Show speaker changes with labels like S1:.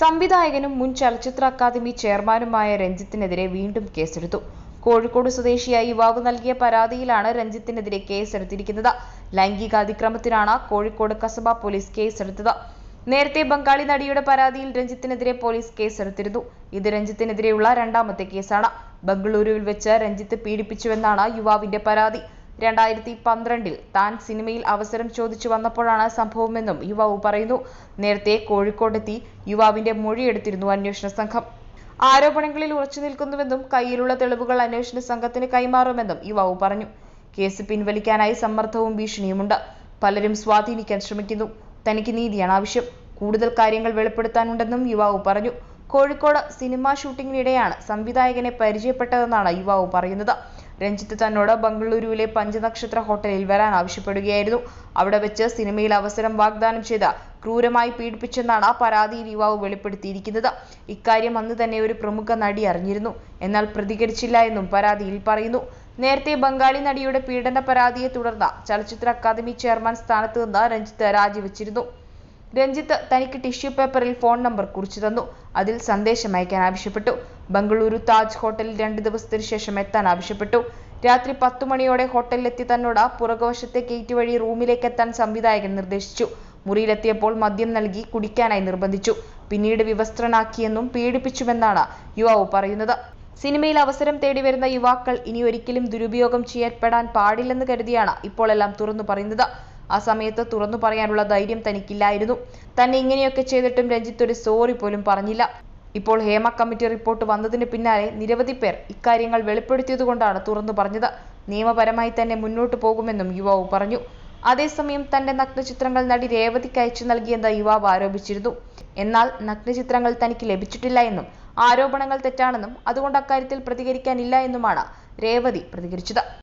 S1: സംവിധായകനും മുൻ ചലച്ചിത്ര അക്കാദമി ചെയർമാനുമായ രഞ്ജിത്തിനെതിരെ വീണ്ടും കേസെടുത്തു. കോഴിക്കോട് സ്വദേശിയായ യുവാവ് നൽകിയ പരാതിയിലാണ് രഞ്ജിത്തിനെതിരെ കേസെടുത്തിരിക്കുന്നത്. ലൈംഗികാതിക്രമത്തിനാണ് കോഴിക്കോട് കസബ പോലീസ് കേസെടുത്തത്. നേരത്തെ ബംഗാളി നടിയുടെ പരാതിയിൽ രഞ്ജിത്തിനെതിരെ പോലീസ് കേസെടുത്തിരുന്നു. ഇത് രഞ്ജിത്തിനെതിരെയുള്ള രണ്ടാമത്തെ കേസാണ്. ബംഗളൂരുവിൽ വെച്ച് രഞ്ജിത്ത് പീഡിപ്പിച്ചുവെന്നാണ് യുവാവിന്റെ പരാതി. രണ്ടായിരത്തി പന്ത്രണ്ടിൽ താൻ സിനിമയിൽ അവസരം ചോദിച്ചു വന്നപ്പോഴാണ് സംഭവമെന്നും യുവാവ് പറയുന്നു. നേരത്തെ കോഴിക്കോടെത്തി യുവാവിന്റെ മൊഴിയെടുത്തിരുന്നു അന്വേഷണ സംഘം. ആരോപണങ്ങളിൽ ഉറച്ചു നിൽക്കുന്നുവെന്നും കയ്യിലുള്ള തെളിവുകൾ അന്വേഷണ സംഘത്തിന് കൈമാറുമെന്നും യുവാവ് പറഞ്ഞു. കേസ് പിൻവലിക്കാനായി സമ്മർദ്ദവും ഭീഷണിയുമുണ്ട്. പലരും സ്വാധീനിക്കാൻ ശ്രമിക്കുന്നു. തനിക്ക് നീതിയാണ് ആവശ്യം. കൂടുതൽ കാര്യങ്ങൾ വെളിപ്പെടുത്താനുണ്ടെന്നും യുവാവ് പറഞ്ഞു. കോഴിക്കോട് സിനിമാ ഷൂട്ടിങ്ങിനിടെയാണ് സംവിധായകനെ പരിചയപ്പെട്ടതെന്നാണ് യുവാവ് പറയുന്നത്. രഞ്ജിത്ത് തന്നോട് ബംഗളൂരുവിലെ പഞ്ചനക്ഷത്ര ഹോട്ടലിൽ വരാൻ ആവശ്യപ്പെടുകയായിരുന്നു. അവിടെ വെച്ച് സിനിമയിൽ അവസരം വാഗ്ദാനം ചെയ്ത ക്രൂരമായി പീഡിപ്പിച്ചെന്നാണ് പരാതിയിൽ യുവാവ് വെളിപ്പെടുത്തിയിരിക്കുന്നത്. ഇക്കാര്യം അന്ന് തന്നെ ഒരു പ്രമുഖ നടി അറിഞ്ഞിരുന്നു. എന്നാൽ പ്രതികരിച്ചില്ല എന്നും പരാതിയിൽ പറയുന്നു. നേരത്തെ ബംഗാളി നടിയുടെ പീഡന പരാതിയെ തുടർന്ന് ചലച്ചിത്ര അക്കാദമി ചെയർമാൻ സ്ഥാനത്ത് നിന്ന് രഞ്ജിത്ത് രാജിവെച്ചിരുന്നു. രഞ്ജിത്ത് തനിക്ക് ടിഷ്യൂ പേപ്പറിൽ ഫോൺ നമ്പർ കുറിച്ചു തന്നു. അതിൽ സന്ദേശം അയക്കാൻ ആവശ്യപ്പെട്ടു. ബംഗളൂരു താജ് ഹോട്ടലിൽ രണ്ട് ദിവസത്തിനു ശേഷം എത്താൻ ആവശ്യപ്പെട്ടു. രാത്രി പത്തു മണിയോടെ ഹോട്ടലിലെത്തി തന്നോട് പുറകുവശത്തെ ഗേറ്റ് വഴി റൂമിലേക്ക് എത്താൻ സംവിധായകൻ നിർദ്ദേശിച്ചു. മുറിയിലെത്തിയപ്പോൾ മദ്യം നൽകി കുടിക്കാനായി നിർബന്ധിച്ചു. പിന്നീട് വിവസ്ത്രനാക്കിയെന്നും പീഡിപ്പിച്ചുവെന്നാണ് യുവാവ് പറയുന്നത്. സിനിമയിൽ അവസരം തേടി വരുന്ന യുവാക്കൾ ഇനി ഒരിക്കലും ദുരുപയോഗം ചെയ്യപ്പെടാൻ പാടില്ലെന്ന് കരുതിയാണ് ഇപ്പോൾ എല്ലാം തുറന്നു പറയുന്നത്. ആ സമയത്ത് തുറന്നു പറയാനുള്ള ധൈര്യം തനിക്കില്ലായിരുന്നു. തന്നെ ഇങ്ങനെയൊക്കെ ചെയ്തിട്ടും രഞ്ജിത്ത് ഒരു സോറി പോലും പറഞ്ഞില്ല. ഇപ്പോൾ ഹേമ കമ്മിറ്റി റിപ്പോർട്ട് വന്നതിന് പിന്നാലെ നിരവധി പേർ ഇക്കാര്യങ്ങൾ വെളിപ്പെടുത്തിയതുകൊണ്ടാണ് തുറന്നു പറഞ്ഞത്. നിയമപരമായി തന്നെ മുന്നോട്ടു പോകുമെന്നും യുവാവ് പറഞ്ഞു. അതേസമയം തന്റെ നഗ്നചിത്രങ്ങൾ നടി രേവതിക്ക് അയച്ചു നൽകിയെന്ന് യുവാവ് ആരോപിച്ചിരുന്നു. എന്നാൽ നഗ്നചിത്രങ്ങൾ തനിക്ക് ലഭിച്ചിട്ടില്ല എന്നും ആരോപണങ്ങൾ തെറ്റാണെന്നും അതുകൊണ്ട് അക്കാര്യത്തിൽ പ്രതികരിക്കാനില്ല എന്നുമാണ് രേവതി പ്രതികരിച്ചത്.